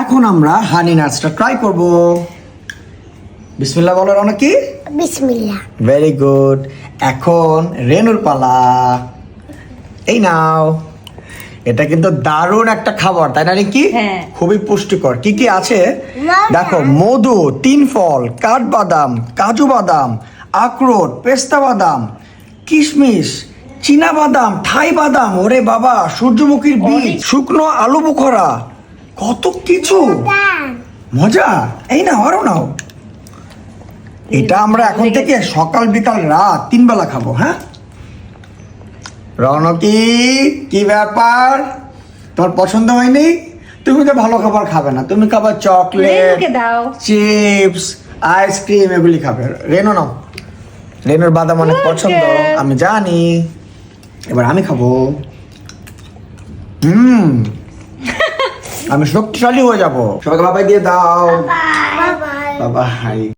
এখন আমরা হানি নাটসটা ট্রাই করব। বিসমিল্লাহ বলার অনেক কি? বিসমিল্লাহ। ভেরি গুড এখন রেনুর পালা। এই নাও। এটা কিন্তু দারুণ একটা খাবার তাই না কি হ্যাঁ। খুবই পুষ্টিকর। কি কি আছে? দেখো মধু তিন ফল কাঠবাদাম কাজু বাদাম আখরোট পেস্তা বাদাম কিশমিশ চীনা বাদাম থাই বাদাম ওরে বাবা সূর্যমুখীর বীজ শুকনো আলু বুখরা। কত কিছু? মজা। এই না আরও নাও। এটা আমরা এখন থেকে সকাল বিকাল রাত তিন বেলা খাব হ্যাঁ? রনকি কি ব্যাপার? তোমার পছন্দ হয়নি? তুমি তো ভালো খাবার খাবে না। তুমি খাবার চকলেট চিপস আইসক্রিম এগুলি খাবে। রেনো নাও। রেনোর বাদাম অনেক পছন্দ আমি জানি। এবার আমি খাব। হুম। আমি শক্তিশালী হয়ে যাব। সবাইকে বাবাই দিয়ে দাও। বাবা বাবাই।